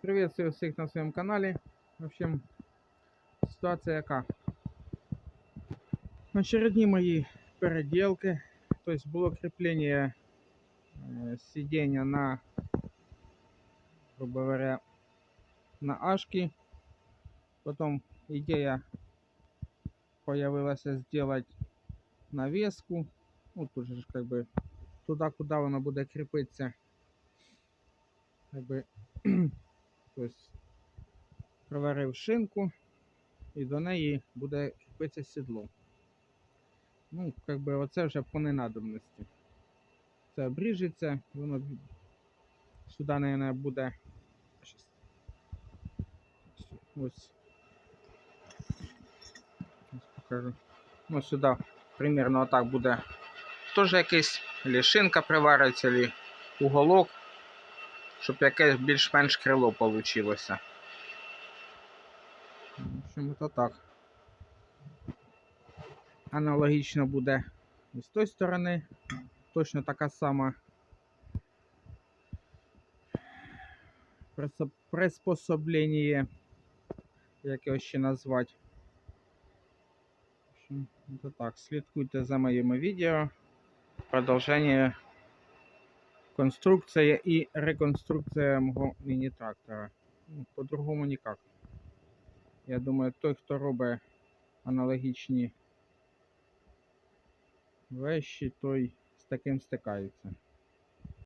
Приветствую всіх на своєму каналі. В общем, ситуація яка? Очередні мої переделки. То есть було кріплення е, сидіння на, грубо говоря, на ашки. Потом идея появилась сделать навеску. Ну, тут же ж как бы туда, куда воно буде кріпитися. Как бы, то есть приварив шинку і до неї буде кріпитися сідло. Ну, как би оце вже по ненадобності. Це обріжеться, воно сюди, наверное, буде. Ось. Ось покажу. Ну, сюди примерно отак буде. Теж якийсь або шинка привариться, або уголок, щоб якесь більш-менш крило вийшло. В общем, то так. Аналогічно буде і з тої сторони. Точно така сама приспособлення, як його ще назвати. То так. Слідкуйте за моїми відео. Продовження конструкція і реконструкція мого міні-трактора. Ну, По-другому ніяк. Я думаю, той, хто робить аналогічні вещі, той з таким стикається.